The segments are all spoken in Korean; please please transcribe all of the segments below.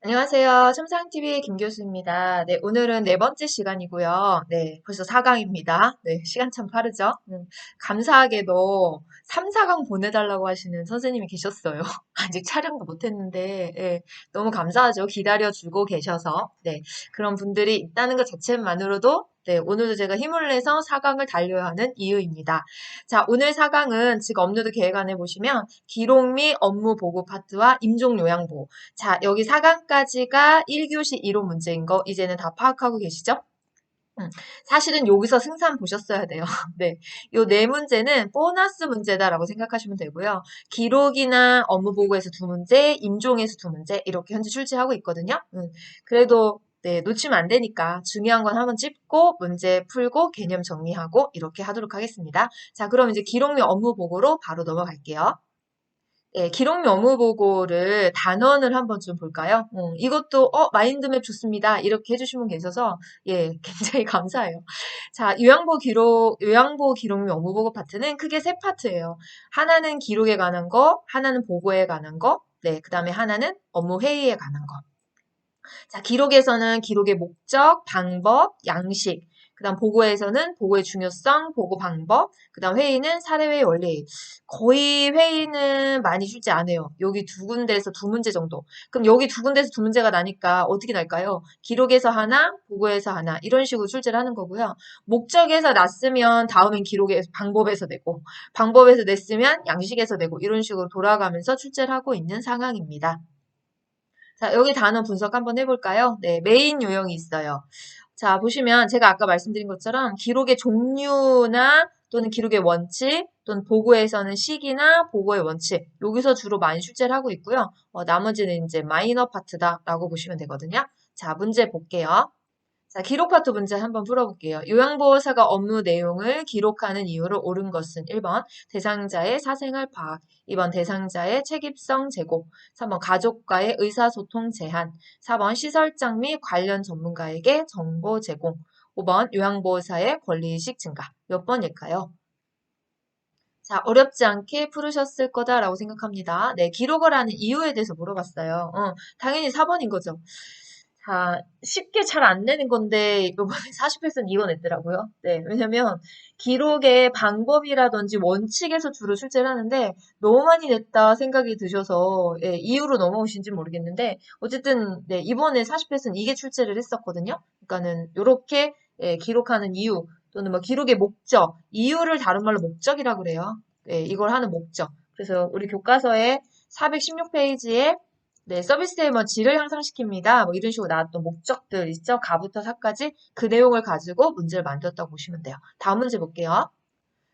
안녕하세요. 첨상TV의 김 교수입니다. 네, 오늘은 네 번째 시간이고요. 네, 벌써 4강입니다. 네, 시간 참 빠르죠? 음, 감사하게도 3, 4강 보내달라고 하시는 선생님이 계셨어요. 아직 촬영도 못했는데, 네, 너무 감사하죠. 기다려주고 계셔서. 네, 그런 분들이 있다는 것 자체만으로도 네, 오늘도 제가 힘을 내서 4강을 달려야 하는 이유입니다. 자, 오늘 4강은 지금 업로드 계획안에 보시면 기록 및 업무 보고 파트와 임종 요양보. 자, 여기 4강까지가 1교시 1호 문제인 거 이제는 다 파악하고 계시죠? 음, 사실은 여기서 승산 보셨어야 돼요. 네. 요 네 문제는 보너스 문제다라고 생각하시면 되고요. 기록이나 업무 보고에서 두 문제, 임종에서 두 문제, 이렇게 현재 출제하고 있거든요. 음, 그래도 네, 놓치면 안 되니까 중요한 건 한번 찝고 문제 풀고 개념 정리하고 이렇게 하도록 하겠습니다. 자, 그럼 이제 기록료 업무 보고로 바로 넘어갈게요. 예, 기록료 업무 보고를 단원을 한번 좀 볼까요? 음, 이것도 어 마인드맵 좋습니다. 이렇게 해주신 분 계셔서 예 굉장히 감사해요. 자 요양보 기록 요양보 기록료 업무 보고 파트는 크게 세 파트예요. 하나는 기록에 관한 거, 하나는 보고에 관한 거, 네 그 다음에 하나는 업무 회의에 관한 거. 자, 기록에서는 기록의 목적, 방법, 양식, 그 다음 보고에서는 보고의 중요성, 보고 방법, 그 다음 회의는 사례회의 원리. 거의 회의는 많이 안 해요. 여기 두 군데에서 두 문제 정도. 그럼 여기 두 군데에서 두 문제가 나니까 어떻게 날까요? 기록에서 하나, 보고에서 하나 이런 식으로 출제를 하는 거고요. 목적에서 났으면 다음엔 기록에서 방법에서 내고 방법에서 냈으면 양식에서 내고 이런 식으로 돌아가면서 출제를 하고 있는 상황입니다. 자, 여기 단어 분석 한번 해볼까요? 네, 메인 요령이 있어요. 자, 보시면 제가 아까 말씀드린 것처럼 기록의 종류나 또는 기록의 원칙 또는 보고에서는 시기나 보고의 원칙 여기서 주로 많이 출제를 하고 있고요. 어, 나머지는 이제 마이너 파트다라고 보시면 되거든요. 자, 문제 볼게요. 자, 기록 파트 문제 한번 풀어볼게요. 요양보호사가 업무 내용을 기록하는 이유로 옳은 것은 1번 대상자의 사생활 파악, 2번 대상자의 책임성 제고, 3번 가족과의 의사소통 제한, 4번 시설장 및 관련 전문가에게 정보 제공, 5번 요양보호사의 권리의식 증가. 몇 번일까요? 자, 어렵지 않게 풀으셨을 거다라고 생각합니다. 네, 기록을 하는 이유에 대해서 물어봤어요. 어, 당연히 4번인 거죠. 자, 쉽게 잘 안 내는 건데 이번에 40회선 이겨냈더라고요. 네, 왜냐면 기록의 방법이라든지 원칙에서 주로 출제를 하는데 너무 많이 냈다 생각이 드셔서 예, 이유로 넘어오신지 모르겠는데 어쨌든 네, 이번에 40회선 이게 출제를 했었거든요. 그러니까는 이렇게 예, 기록하는 이유 또는 뭐 기록의 목적, 이유를 다른 말로 목적이라 그래요. 예, 이걸 하는 목적. 그래서 우리 교과서에 416페이지에 네, 서비스의 뭐 질을 향상시킵니다. 뭐 이런 식으로 나왔던 목적들 있죠? 가부터 사까지 그 내용을 가지고 문제를 만들었다고 보시면 돼요. 다음 문제 볼게요.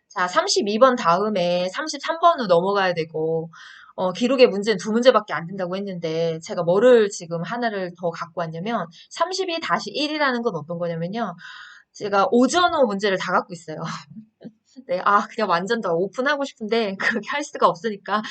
자, 32번 다음에 33번으로 넘어가야 되고, 어, 기록의 문제는 두 문제밖에 안 된다고 했는데, 제가 뭐를 지금 하나를 더 갖고 왔냐면, 32-1이라는 건 어떤 거냐면요. 제가 오전호 문제를 다 갖고 있어요. 네, 아, 그냥 완전 더 오픈하고 싶은데 그렇게 할 수가 없으니까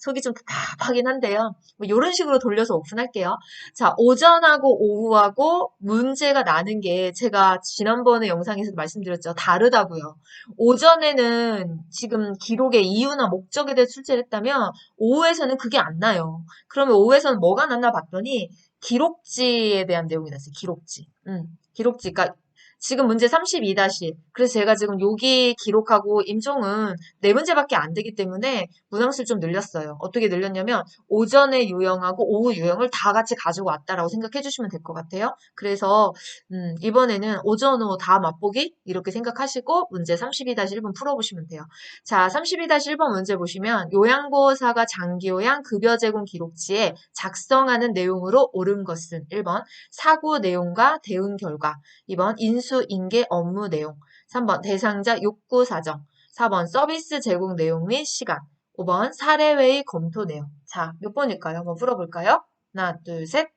속이 좀 답답하긴 한데요. 뭐 이런 식으로 돌려서 오픈할게요. 자, 오전하고 오후하고 문제가 나는 게 제가 지난번에 영상에서 말씀드렸죠. 다르다고요. 오전에는 지금 기록의 이유나 목적에 대해 출제를 했다면 오후에서는 그게 안 나요. 그러면 오후에서는 뭐가 났나 봤더니 기록지에 대한 내용이 났어요. 기록지. 음, 기록지. 그러니까 지금 문제 32 다시. 그래서 제가 지금 여기 기록하고 임종은 네 문제밖에 안 되기 때문에 문항수를 좀 늘렸어요. 어떻게 늘렸냐면 오전에 유형하고 오후 유형을 다 같이 가지고 왔다라고 생각해 주시면 될 것 같아요. 그래서 음, 이번에는 오전 오후 다 맛보기 이렇게 생각하시고 문제 32-1번 풀어보시면 돼요. 자, 32-1번 문제 보시면 요양보호사가 장기요양 급여 제공 기록지에 작성하는 내용으로 옳은 것은 1번 사고 내용과 대응 결과 2번 인수 인수, 인계, 업무 내용. 3번 대상자 욕구 사정. 4번 서비스 제공 내용 및 시간. 5번 사례회의 검토 내용. 자, 몇 번일까요? 한번 풀어볼까요? 하나, 둘, 셋.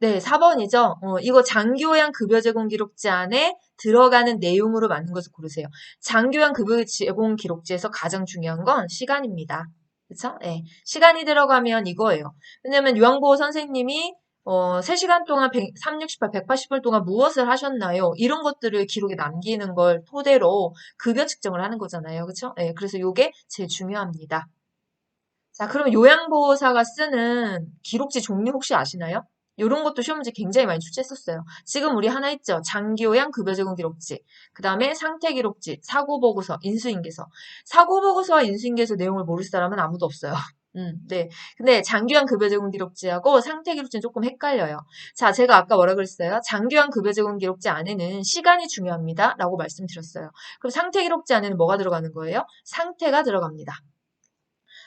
네, 4번이죠. 어, 이거 장기요양 급여 제공 기록지 안에 들어가는 내용으로 맞는 것을 고르세요. 장기요양 급여 제공 기록지에서 가장 중요한 건 시간입니다. 그쵸? 네. 시간이 들어가면 이거예요. 왜냐면 요양보호 선생님이 어, 3시간 동안 100, 368, 180분 동안 무엇을 하셨나요? 이런 것들을 기록에 남기는 걸 토대로 급여 측정을 하는 거잖아요. 그쵸? 네, 그래서 이게 제일 중요합니다. 자, 그럼 요양보호사가 쓰는 기록지 종류 혹시 아시나요? 이런 것도 시험 문제 굉장히 많이 출제했었어요. 지금 우리 하나 있죠. 장기요양 급여 제공 기록지. 그 다음에 상태 기록지, 사고 보고서, 인수인계서. 사고 보고서와 인수인계서 내용을 모를 사람은 아무도 없어요. 음, 네. 근데 장기간 급여 제공 기록지하고 상태 기록지는 조금 헷갈려요. 자, 제가 아까 뭐라 그랬어요? 장기간 급여 제공 기록지 안에는 시간이 중요합니다. 라고 말씀드렸어요. 그럼 상태 기록지 안에는 뭐가 들어가는 거예요? 상태가 들어갑니다.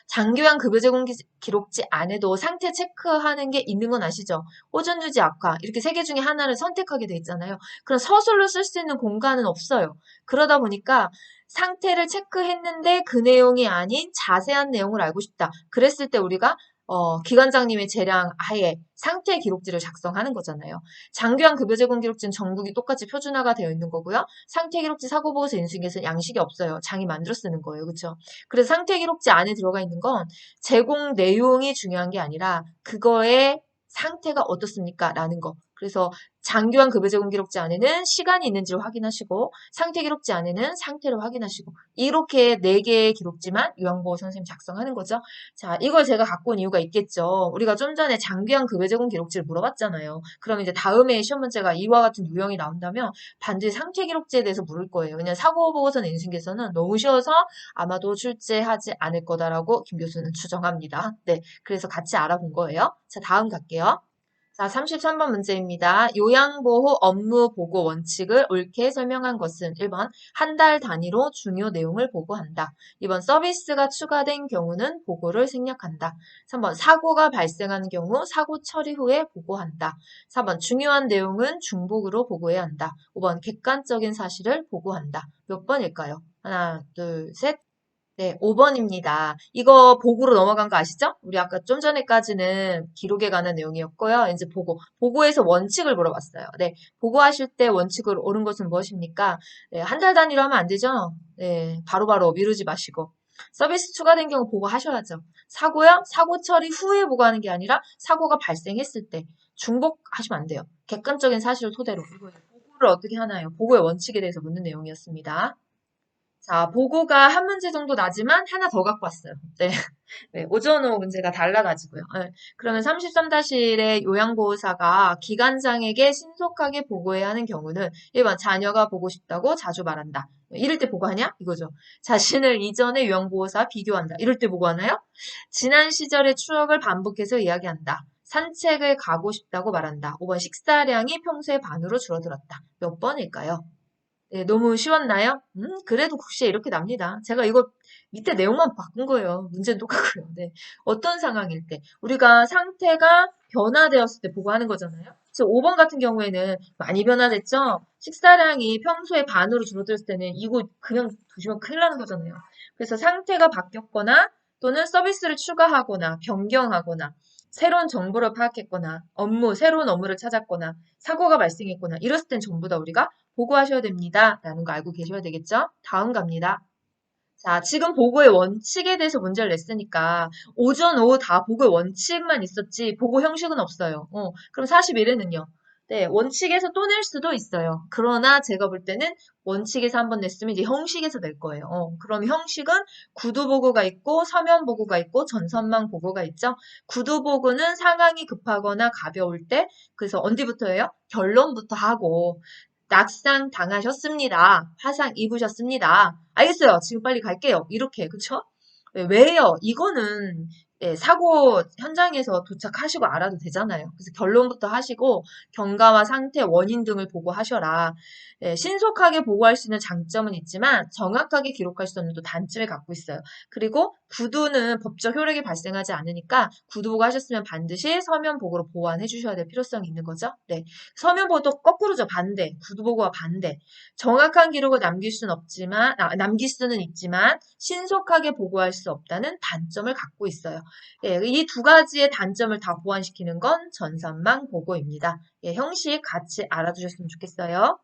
장기간 급여 제공 기록지 안에도 상태 체크하는 게 있는 건 아시죠? 호전 유지 악화 이렇게 세 개 중에 하나를 선택하게 돼 있잖아요. 그럼 서술로 쓸 수 있는 공간은 없어요. 그러다 보니까 상태를 체크했는데 그 내용이 아닌 자세한 내용을 알고 싶다. 그랬을 때 우리가 어, 기관장님의 재량 하에 상태 기록지를 작성하는 거잖아요. 장기간 급여 제공 기록지는 전국이 똑같이 표준화가 되어 있는 거고요. 상태 기록지 사고 보고서 인수인계서는 양식이 없어요. 장이 만들어 쓰는 거예요. 그렇죠? 그래서 상태 기록지 안에 들어가 있는 건 제공 내용이 중요한 게 아니라 그거의 상태가 어떻습니까? 라는 거. 그래서 장기간 급여 제공 기록지 안에는 시간이 있는지를 확인하시고 상태 기록지 안에는 상태를 확인하시고 이렇게 네 개의 기록지만 요양보호 선생님 작성하는 거죠. 자, 이걸 제가 갖고 온 이유가 있겠죠. 우리가 좀 전에 장기간 급여 제공 기록지를 물어봤잖아요. 그럼 이제 다음에 시험 문제가 이와 같은 유형이 나온다면 반드시 상태 기록지에 대해서 물을 거예요. 왜냐하면 사고 보고서는 인수인계서는 너무 쉬워서 아마도 출제하지 않을 거다라고 김 교수는 추정합니다. 네, 그래서 같이 알아본 거예요. 자, 다음 갈게요. 자, 33번 문제입니다. 요양보호 업무 보고 원칙을 옳게 설명한 것은 1번 한 달 단위로 중요 내용을 보고한다. 2번 서비스가 추가된 경우는 보고를 생략한다. 3번 사고가 발생한 경우 사고 처리 후에 보고한다. 4번 중요한 내용은 중복으로 보고해야 한다. 5번 객관적인 사실을 보고한다. 몇 번일까요? 하나, 둘, 셋, 네, 5번입니다. 이거 보고로 넘어간 거 아시죠? 우리 아까 좀 전에까지는 기록에 관한 내용이었고요. 이제 보고. 보고에서 원칙을 물어봤어요. 네, 보고하실 때 원칙을 옳은 것은 무엇입니까? 네, 한 달 단위로 하면 안 되죠? 네, 바로바로 바로 미루지 마시고. 서비스 추가된 경우 보고하셔야죠. 사고요? 사고 처리 후에 보고하는 게 아니라 사고가 발생했을 때 중복하시면 안 돼요. 객관적인 사실을 토대로. 보고를 어떻게 하나요? 보고의 원칙에 대해서 묻는 내용이었습니다. 자, 보고가 한 문제 정도 나지만 하나 더 갖고 왔어요. 네. 네, 오전후 문제가 달라가지고요. 네. 그러면 33-1의 요양보호사가 기관장에게 신속하게 보고해야 하는 경우는 1번 자녀가 보고 싶다고 자주 말한다. 이럴 때 보고하냐? 이거죠. 자신을 이전의 요양보호사 비교한다. 이럴 때 보고하나요? 지난 시절의 추억을 반복해서 이야기한다. 산책을 가고 싶다고 말한다. 5번 식사량이 평소의 반으로 줄어들었다. 몇 번일까요? 네, 너무 쉬웠나요? 음, 그래도 국시에 이렇게 납니다. 제가 이거 밑에 내용만 바꾼 거예요. 문제는 똑같고요. 네. 어떤 상황일 때? 우리가 상태가 변화되었을 때 보고하는 거잖아요. 그래서 5번 같은 경우에는 많이 변화됐죠? 식사량이 평소에 반으로 줄어들었을 때는 이거 그냥 두시면 큰일 나는 거잖아요. 그래서 상태가 바뀌었거나 또는 서비스를 추가하거나 변경하거나 새로운 정보를 파악했거나 업무, 새로운 업무를 찾았거나 사고가 발생했거나 이랬을 땐 전부 다 우리가 보고하셔야 됩니다. 라는 거 알고 계셔야 되겠죠? 다음 갑니다. 자, 지금 보고의 원칙에 대해서 문제를 냈으니까 오전, 오후 다 보고의 원칙만 있었지 보고 형식은 없어요. 어, 그럼 41회는요? 네, 원칙에서 또 낼 수도 있어요. 그러나 제가 볼 때는 원칙에서 한번 냈으면 이제 형식에서 낼 거예요. 어, 그럼 형식은 구두 보고가 있고 서면 보고가 있고 전선망 보고가 있죠. 구두 보고는 상황이 급하거나 가벼울 때 그래서 언제부터예요? 결론부터 하고 낙상 당하셨습니다. 화상 입으셨습니다. 알겠어요. 지금 빨리 갈게요. 이렇게 그쵸? 네, 왜요? 이거는 예, 사고 현장에서 도착하시고 알아도 되잖아요. 그래서 결론부터 하시고 경과와 상태, 원인 등을 보고하셔라. 예, 신속하게 보고할 수 있는 장점은 있지만 정확하게 기록할 수 없는 또 단점을 갖고 있어요. 그리고 구두는 법적 효력이 발생하지 않으니까 구두 보고 하셨으면 반드시 서면 보고로 보완해 주셔야 될 필요성이 있는 거죠. 네. 서면 보고도 거꾸로죠. 반대. 구두 보고와 반대. 정확한 기록을 남길 수는 없지만 아, 남길 수는 있지만 신속하게 보고할 수 없다는 단점을 갖고 있어요. 예, 이 두 가지의 단점을 다 보완시키는 건 전산망 보고입니다. 예, 형식 같이 알아두셨으면 좋겠어요.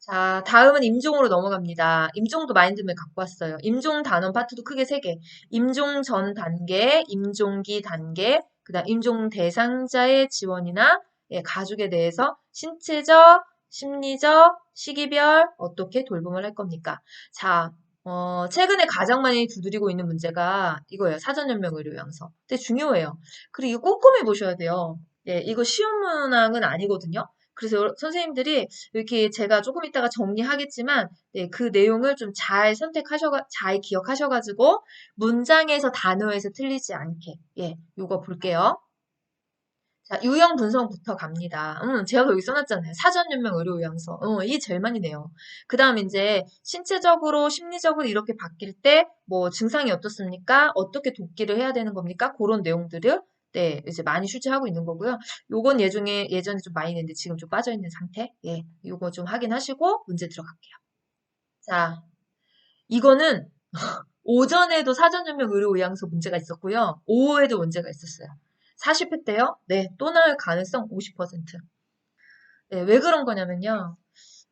자, 다음은 임종으로 넘어갑니다. 임종도 마인드맵 갖고 왔어요. 임종 단원 파트도 크게 세 개. 임종 전 단계, 임종기 단계, 그 다음 임종 대상자의 지원이나 예, 가족에 대해서 신체적, 심리적, 시기별 어떻게 돌봄을 할 겁니까? 자, 어, 최근에 가장 많이 두드리고 있는 문제가 이거예요. 사전연명 의료 양서. 근데 중요해요. 그리고 이거 꼼꼼히 보셔야 돼요. 예, 이거 쉬운 문항은 아니거든요. 그래서 선생님들이 이렇게 제가 조금 이따가 정리하겠지만 네, 그 내용을 좀 잘 선택하셔 잘 기억하셔가지고 문장에서 단어에서 틀리지 않게 예, 요거 볼게요. 자, 유형 분석부터 갑니다. 음, 제가 여기 써놨잖아요. 사전연명 의료요양서. 어, 이게 제일 많이 내요. 그 다음 이제 신체적으로, 심리적으로 이렇게 바뀔 때 뭐 증상이 어떻습니까? 어떻게 돕기를 해야 되는 겁니까? 그런 내용들을 네, 이제 많이 출제하고 있는 거고요. 요건 예중에 예전에 좀 많이 냈는데 지금 좀 빠져 있는 상태. 예, 요거 좀 확인하시고 문제 들어갈게요. 자, 이거는 오전에도 사전연명 의료의학서 문제가 있었고요. 오후에도 문제가 있었어요. 40회 때요? 네, 또 나올 가능성 50%. 네, 왜 그런 거냐면요.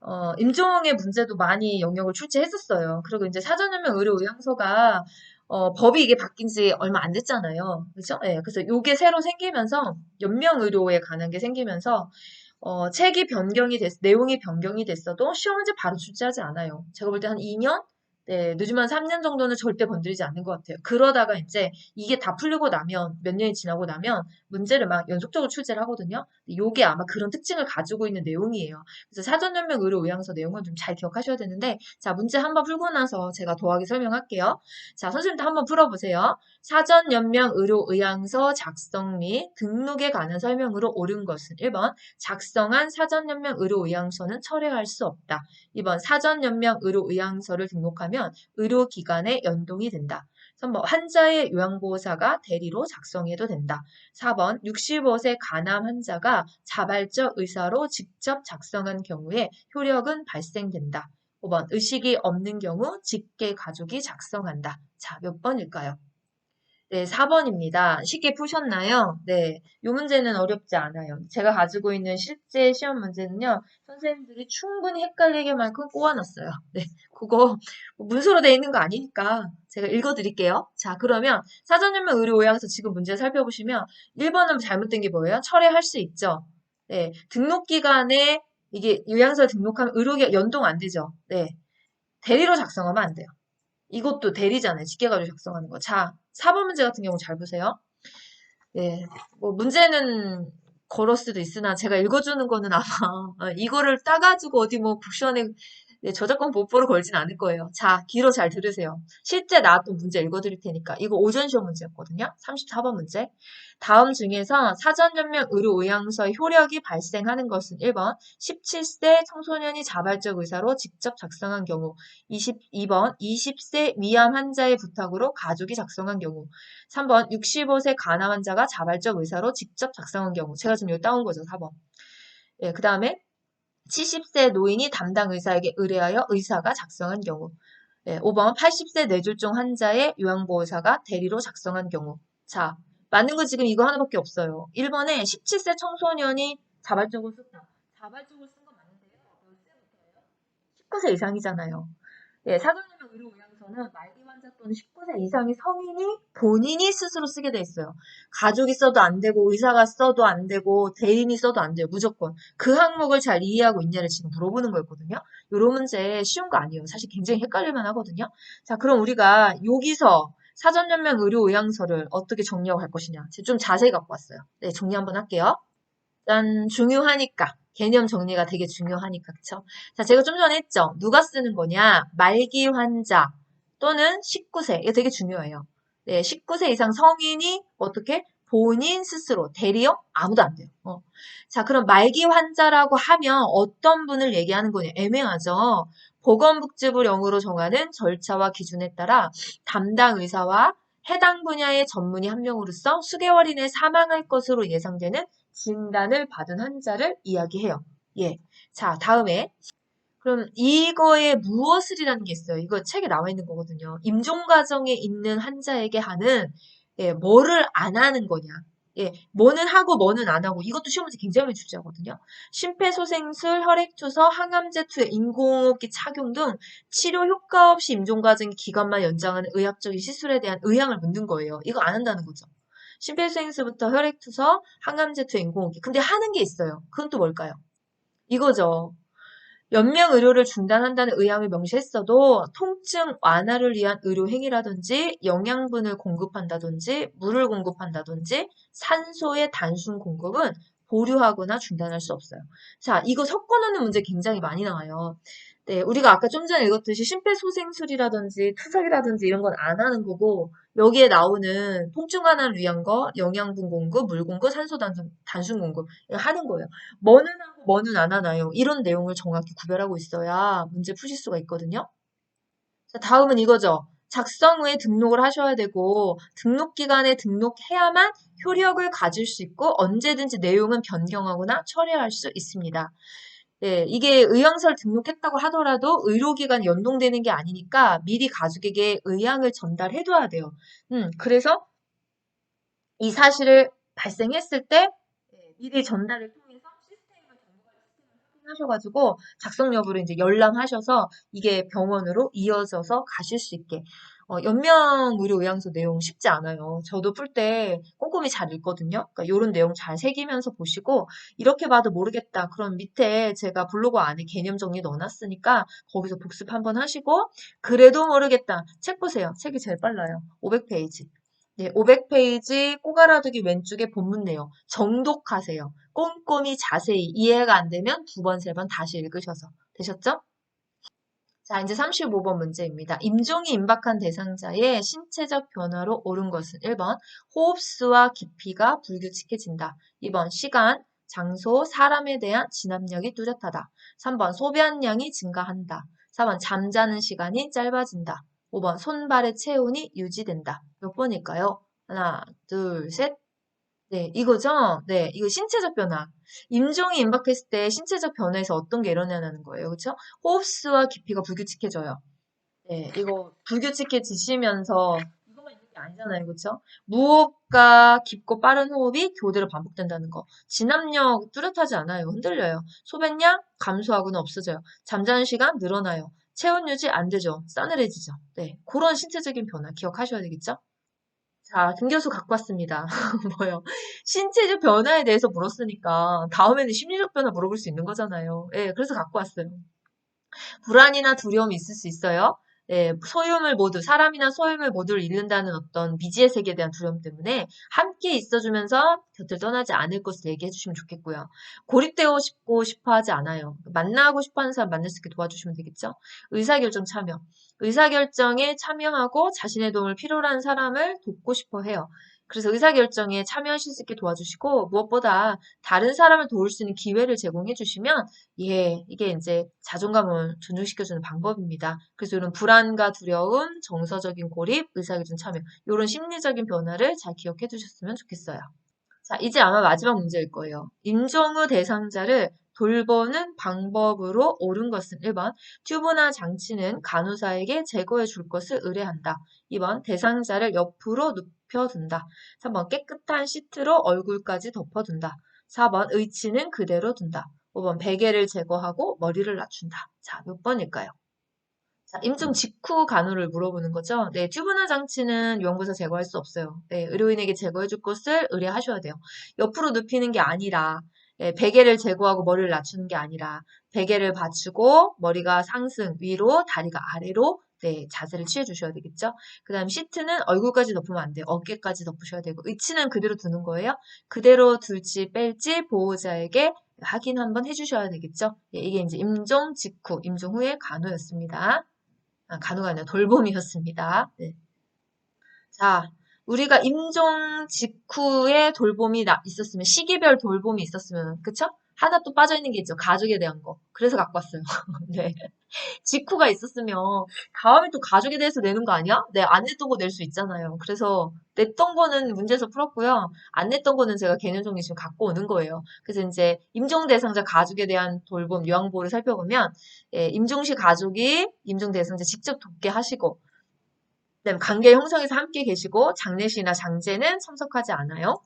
어, 임종의 문제도 많이 영역을 출제했었어요. 그리고 이제 사전연명 의료의학서가 어, 법이 이게 바뀐 지 얼마 안 됐잖아요. 그죠? 예, 그래서 요게 새로 생기면서 연명의료에 관한 게 생기면서 어, 책이 변경이 됐, 내용이 변경이 됐어도 시험 문제 바로 출제하지 않아요. 제가 볼 때 한 2년? 네, 늦으면 3년 정도는 절대 건드리지 않는 것 같아요. 그러다가 이제 이게 다 풀리고 나면 몇 년이 지나고 나면 문제를 막 연속적으로 출제를 하거든요. 이게 아마 그런 특징을 가지고 있는 내용이에요. 그래서 사전연명 의료 의향서 내용은 좀 잘 기억하셔야 되는데 자 문제 한번 풀고 나서 제가 더하기 설명할게요. 자 선생님도 한번 풀어보세요. 사전연명 의료 의향서 작성 및 등록에 관한 설명으로 옳은 것은 1번 작성한 사전연명 의료 의향서는 철회할 수 없다. 2번 사전연명 의료 의향서를 등록하면 의료기관에 연동이 된다. 3번 환자의 요양보호사가 대리로 작성해도 된다. 4번 65세 간암 환자가 자발적 의사로 직접 작성한 경우에 효력은 발생된다. 5번 의식이 없는 경우 직계 가족이 작성한다. 자, 몇 번일까요? 네, 4번입니다. 쉽게 푸셨나요? 네, 이 문제는 어렵지 않아요. 제가 가지고 있는 실제 시험 문제는요, 선생님들이 충분히 헷갈리게 만큼 꼬아놨어요. 네, 그거 뭐 문서로 돼 있는 거 아니니까 제가 읽어드릴게요. 자, 그러면 사전연명 의료 오양에서 지금 문제 살펴보시면 1번은 잘못된 게 뭐예요? 철회할 수 있죠. 네, 등록기간에 이게 요양서 등록하면 의료기 연동 안 되죠. 네, 대리로 작성하면 안 돼요. 이것도 대리잖아요. 직계가지고 작성하는 거. 자, 4번 문제 같은 경우 잘 보세요. 예, 뭐 문제는 걸을 수도 있으나 제가 읽어주는 거는 아마 어, 이거를 따가지고 어디 뭐 네, 저작권 보호를 걸진 않을 거예요. 자, 귀로 잘 들으세요. 실제 나왔던 문제 읽어드릴 테니까. 이거 오전 시험 문제였거든요. 34번 문제. 다음 중에서 사전연명 의료 의향서의 효력이 발생하는 것은 1번 17세 청소년이 자발적 의사로 직접 작성한 경우 22번 20세 위암 환자의 부탁으로 가족이 작성한 경우 3번 65세 간암 환자가 자발적 의사로 직접 작성한 경우 제가 지금 여기 따온 거죠 4번 예, 그 다음에 70세 노인이 담당 의사에게 의뢰하여 의사가 작성한 경우. 네, 5번 80세 뇌졸중 환자의 요양보호사가 대리로 작성한 경우. 자, 맞는 거 지금 이거 하나밖에 없어요. 1번에 17세 청소년이 자발적으로 쓴다. 자발적으로 쓴 건 맞는데요. 19세 이상이잖아요. 예, 사전이명 의료 의 향서는 말기 환자 또는 19세 이상의 성인이 본인이 스스로 쓰게 돼 있어요. 가족이 써도 안 되고 의사가 써도 안 되고 대인이 써도 안 돼요. 무조건. 그 항목을 잘 이해하고 있냐를 지금 물어보는 거였거든요. 요런 문제 쉬운 거 아니에요. 사실 굉장히 헷갈릴만 하거든요. 자, 그럼 우리가 여기서 사전연명 의료 의향서를 어떻게 정리하고 갈 것이냐. 좀 자세히 갖고 왔어요. 네, 정리 한번 할게요. 일단 중요하니까. 개념 정리가 되게 중요하니까, 그쵸? 자, 제가 좀 전에 했죠? 누가 쓰는 거냐? 말기 환자 또는 19세. 이게 되게 중요해요. 네, 19세 이상 성인이 어떻게? 본인 스스로, 대리요? 아무도 안 돼요. 어. 자, 그럼 말기 환자라고 하면 어떤 분을 얘기하는 거냐? 애매하죠? 보건복지부 령으로 정하는 절차와 기준에 따라 담당 의사와 해당 분야의 전문의 한 명으로서 수개월 이내 사망할 것으로 예상되는 진단을 받은 환자를 이야기해요. 예. 자, 다음에 그럼 이거에 무엇을이라는 게 있어요. 이거 책에 나와 있는 거거든요. 임종 과정에 있는 환자에게 하는 예, 뭐를 안 하는 거냐. 예, 뭐는 하고 뭐는 안 하고 이것도 시험 문제 굉장히 많이 출제하거든요. 심폐소생술, 혈액투서, 항암제 투여, 인공호흡기 착용 등 치료 효과 없이 임종 과정 기간만 연장하는 의학적인 시술에 대한 의향을 묻는 거예요. 이거 안 한다는 거죠. 심폐소생술부터 혈액투서, 항암제 투여, 인공호흡기. 근데 하는 게 있어요. 그건 또 뭘까요? 이거죠. 연명 의료를 중단한다는 의향을 명시했어도 통증 완화를 위한 의료 행위라든지 영양분을 공급한다든지 물을 공급한다든지 산소의 단순 공급은 보류하거나 중단할 수 없어요. 자, 이거 섞어놓는 문제 굉장히 많이 나와요. 네, 우리가 아까 좀 전에 읽었듯이 심폐소생술이라든지 투석이라든지 이런 건 안 하는 거고 여기에 나오는 통증 완화를 위한 거, 영양분 공급, 물 공급, 산소 단순, 단순 공급 하는 거예요. 뭐는 하고 뭐는 안 하나요? 이런 내용을 정확히 구별하고 있어야 문제 푸실 수가 있거든요. 자, 다음은 이거죠. 작성 후에 등록을 하셔야 되고 등록 기간에 등록해야만 효력을 가질 수 있고 언제든지 내용은 변경하거나 철회할 수 있습니다. 네, 이게 의향서를 등록했다고 하더라도 의료기간 연동되는 게 아니니까 미리 가족에게 의향을 전달해둬야 돼요. 음, 그래서 이 사실을 발생했을 때 네, 미리 전달을 통해서 시스템을 정보가 확인하셔가지고 작성 여부를 이제 열람하셔서 이게 병원으로 이어져서 가실 수 있게 어, 연명 의료 의향서 내용 쉽지 않아요. 저도 풀 때 꼼꼼히 잘 읽거든요. 그러니까 이런 내용 잘 새기면서 보시고 이렇게 봐도 모르겠다. 그럼 밑에 제가 블로그 안에 개념 정리 넣어놨으니까 거기서 복습 한번 하시고 그래도 모르겠다. 책 보세요. 책이 제일 빨라요. 500페이지. 네, 500페이지 꼬가라두기 왼쪽에 본문 내용 정독하세요. 꼼꼼히 자세히 이해가 안 되면 두 번, 세 번 다시 읽으셔서 되셨죠? 자, 이제 35번 문제입니다. 임종이 임박한 대상자의 신체적 변화로 옳은 것은 1번 호흡수와 깊이가 불규칙해진다. 2번 시간, 장소, 사람에 대한 진압력이 뚜렷하다. 3번 소변량이 증가한다. 4번 잠자는 시간이 짧아진다. 5번 손발의 체온이 유지된다. 몇 번일까요? 하나, 둘, 셋. 네, 이거죠? 네, 이거 신체적 변화. 임종이 임박했을 때 신체적 변화에서 어떤 게 일어나는 거예요. 그렇죠? 호흡수와 깊이가 불규칙해져요. 네, 이거 불규칙해지시면서 이것만 있는 게 아니잖아요. 그렇죠? 무호흡과 깊고 빠른 호흡이 교대로 반복된다는 거. 진압력 뚜렷하지 않아요. 흔들려요. 소변량 감소하거나 없어져요. 잠자는 시간 늘어나요. 체온 유지 안 되죠. 싸늘해지죠. 네, 그런 신체적인 변화 기억하셔야 되겠죠? 자, 등교수 갖고 왔습니다. 뭐요? 신체적 변화에 대해서 물었으니까 다음에는 심리적 변화 물어볼 수 있는 거잖아요. 예, 그래서 갖고 왔어요. 불안이나 두려움이 있을 수 있어요. 예, 소유물 모두, 사람이나 소유물 모두를 잃는다는 어떤 미지의 세계에 대한 두려움 때문에 함께 있어주면서 곁을 떠나지 않을 것을 얘기해 주시면 좋겠고요. 고립되고 싶고 싶어 하지 않아요. 만나고 싶어 하는 사람 만날 수 있게 도와주시면 되겠죠. 의사결정 참여. 의사결정에 참여하고 자신의 도움을 필요로 하는 사람을 돕고 싶어 해요. 그래서 의사결정에 참여하실 수 있게 도와주시고 무엇보다 다른 사람을 도울 수 있는 기회를 제공해 주시면 예, 이게 이제 자존감을 존중시켜주는 방법입니다. 그래서 이런 불안과 두려움, 정서적인 고립, 의사결정 참여 이런 심리적인 변화를 잘 기억해 두셨으면 좋겠어요. 자, 이제 아마 마지막 문제일 거예요. 임종 후 대상자를 돌보는 방법으로 옳은 것은 1번 튜브나 장치는 간호사에게 제거해 줄 것을 의뢰한다. 2번 대상자를 옆으로 눕혀둔다. 3번 깨끗한 시트로 얼굴까지 덮어둔다. 4번 의치는 그대로 둔다. 5번 베개를 제거하고 머리를 낮춘다. 자, 몇 번일까요? 자, 임종 직후 간호를 물어보는 거죠. 네, 튜브나 장치는 유황부에서 제거할 수 없어요. 네, 의료인에게 제거해 줄 것을 의뢰하셔야 돼요. 옆으로 눕히는 게 아니라 예, 베개를 제거하고 머리를 낮추는 게 아니라 베개를 받치고 머리가 상승 위로 다리가 아래로 네, 자세를 취해 주셔야 되겠죠. 그 다음 시트는 얼굴까지 덮으면 안 돼요. 어깨까지 덮으셔야 되고 위치는 그대로 두는 거예요. 그대로 둘지 뺄지 보호자에게 확인 한번 해주셔야 되겠죠. 예, 이게 이제 임종 직후, 임종 후의 간호였습니다. 아, 간호가 아니라 돌봄이었습니다. 네. 자, 우리가 임종 직후에 돌봄이 있었으면 시기별 돌봄이 있었으면 그쵸? 하나 또 빠져있는 게 있죠. 가족에 대한 거. 그래서 갖고 왔어요. 네. 직후가 있었으면 다음에 또 가족에 대해서 내는 거 아니야? 네, 안 냈던 거 낼 수 있잖아요. 그래서 냈던 거는 문제에서 풀었고요. 안 냈던 거는 제가 개념 정리 지금 갖고 오는 거예요. 그래서 이제 임종 대상자 가족에 대한 돌봄, 요양보호를 살펴보면 예, 임종 시 가족이 임종 대상자 직접 돕게 하시고 관계 형성에서 함께 계시고 장례시나 장제는 참석하지 않아요.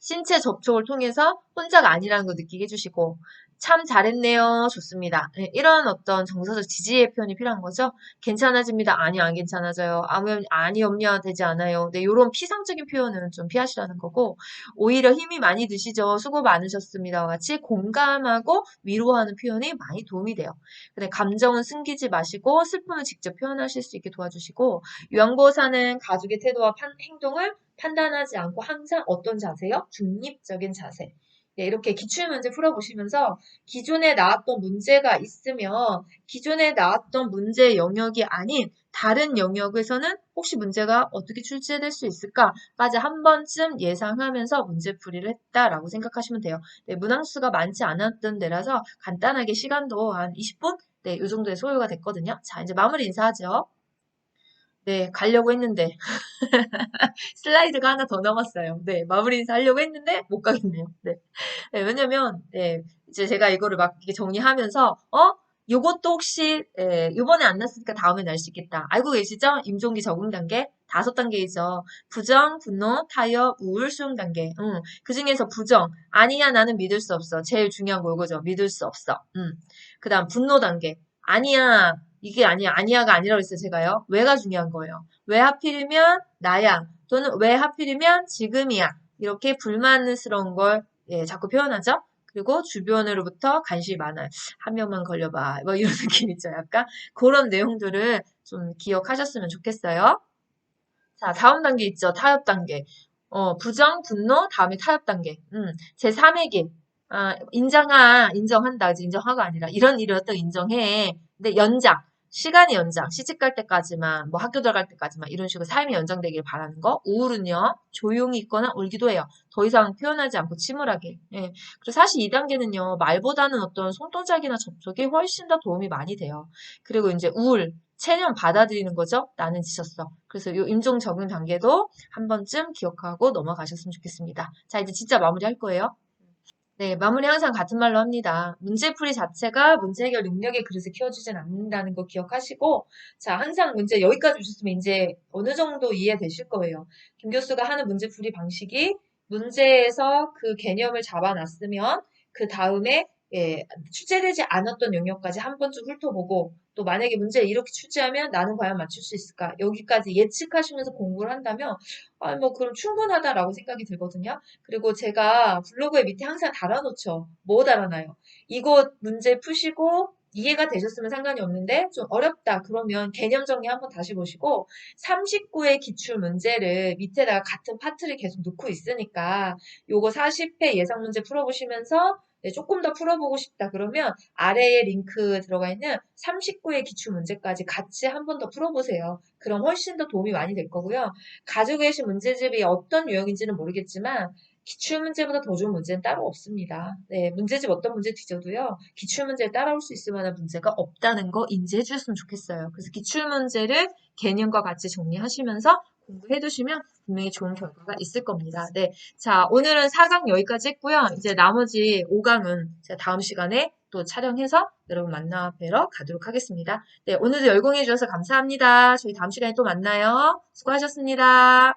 신체 접촉을 통해서 혼자가 아니라는 거 느끼게 해주시고 참 잘했네요. 좋습니다. 네, 이런 어떤 정서적 지지의 표현이 필요한 거죠. 괜찮아집니다. 아니, 안 괜찮아져요. 아무, 아니, 염려 되지 않아요. 네, 요런 피상적인 표현은 좀 피하시라는 거고, 오히려 힘이 많이 드시죠. 수고 많으셨습니다. 같이 공감하고 위로하는 표현이 많이 도움이 돼요. 근데 감정은 숨기지 마시고, 슬픔을 직접 표현하실 수 있게 도와주시고, 요양보호사는 가족의 태도와 판- 행동을 판단하지 않고 항상 어떤 자세요? 중립적인 자세. 네, 이렇게 기출문제 풀어보시면서 기존에 나왔던 문제가 있으면 기존에 나왔던 문제 영역이 아닌 다른 영역에서는 혹시 문제가 어떻게 출제될 수 있을까까지 한 번쯤 예상하면서 문제풀이를 했다라고 생각하시면 돼요. 네, 문항수가 많지 않았던 데라서 간단하게 시간도 한 20분? 네, 이 정도의 소요가 됐거든요. 자, 이제 마무리 인사하죠. 네, 가려고 했는데 슬라이드가 하나 더 남았어요. 네, 마무리 인사 하려고 했는데 못 가겠네요. 네. 네, 왜냐면 네, 이제 제가 이거를 막 정리하면서 어? 요것도 혹시 예, 요번에 안 났으니까 다음에 날 수 있겠다. 알고 계시죠? 임종기 적응 단계 다섯 단계이죠. 부정, 분노, 타협, 우울, 수용 단계. 음, 그 중에서 부정 아니야 나는 믿을 수 없어. 제일 중요한 거 이거죠. 믿을 수 없어. 음. 그 다음 분노 단계 아니야 이게 아니야 아니야가 아니라고 했어요 제가요. 왜가 중요한 거예요. 왜 하필이면 나야 또는 왜 하필이면 지금이야 이렇게 불만스러운 걸 예, 자꾸 표현하죠. 그리고 주변으로부터 관심이 많아요. 한 명만 걸려봐. 뭐 이런 느낌 있죠. 약간 그런 내용들을 좀 기억하셨으면 좋겠어요. 자, 다음 단계 있죠. 타협 단계. 어, 부정, 분노, 다음에 타협 단계. 음, 제 3의 길. 아, 인정하, 인정한다. 인정하가 아니라 이런 일이었던 인정해. 근데 연장. 시간이 연장, 시집 갈 때까지만, 뭐 학교 들어갈 때까지만 이런 식으로 삶이 연장되길 바라는 거. 우울은요, 조용히 있거나 울기도 해요. 더 이상 표현하지 않고 침울하게. 예. 그리고 사실 2단계는요, 말보다는 어떤 손동작이나 접촉이 훨씬 더 도움이 많이 돼요. 그리고 이제 우울, 체념 받아들이는 거죠. 나는 지쳤어. 그래서 이 임종 적응 단계도 한 번쯤 기억하고 넘어가셨으면 좋겠습니다. 자, 이제 진짜 마무리할 거예요. 네, 마무리 항상 같은 말로 합니다. 문제풀이 자체가 문제 해결 능력의 그릇을 키워주진 않는다는 거 기억하시고, 자, 항상 문제 여기까지 오셨으면 이제 어느 정도 이해되실 거예요. 김 교수가 하는 문제풀이 방식이 문제에서 그 개념을 잡아놨으면 그 다음에 예, 출제되지 않았던 영역까지 한 번쯤 훑어보고 또 만약에 문제를 이렇게 출제하면 나는 과연 맞출 수 있을까? 여기까지 예측하시면서 공부를 한다면 아, 뭐 그럼 충분하다라고 생각이 들거든요. 그리고 제가 블로그에 밑에 항상 달아놓죠. 뭐 달아놔요? 이거 문제 푸시고 이해가 되셨으면 상관이 없는데 좀 어렵다 그러면 개념 정리 한번 다시 보시고 39의 기출 문제를 밑에다가 같은 파트를 계속 넣고 있으니까 요거 40회 예상 문제 풀어보시면서 네, 조금 더 풀어보고 싶다 그러면 아래에 링크 들어가 있는 39의 기출 문제까지 같이 한 번 더 풀어보세요. 그럼 훨씬 더 도움이 많이 될 거고요. 가지고 계신 문제집이 어떤 유형인지는 모르겠지만 기출 문제보다 더 좋은 문제는 따로 없습니다. 네, 문제집 어떤 문제 뒤져도요. 기출 문제를 따라올 수 있을 만한 문제가 없다는 거 인지해 주셨으면 좋겠어요. 그래서 기출 문제를 개념과 같이 정리하시면서 공부해 두시면 분명히 좋은 결과가 있을 겁니다. 네. 자, 오늘은 4강 여기까지 했고요. 이제 나머지 5강은 제가 다음 시간에 또 촬영해서 여러분 만나 뵈러 가도록 하겠습니다. 네, 오늘도 열공해 주셔서 감사합니다. 저희 다음 시간에 또 만나요. 수고하셨습니다.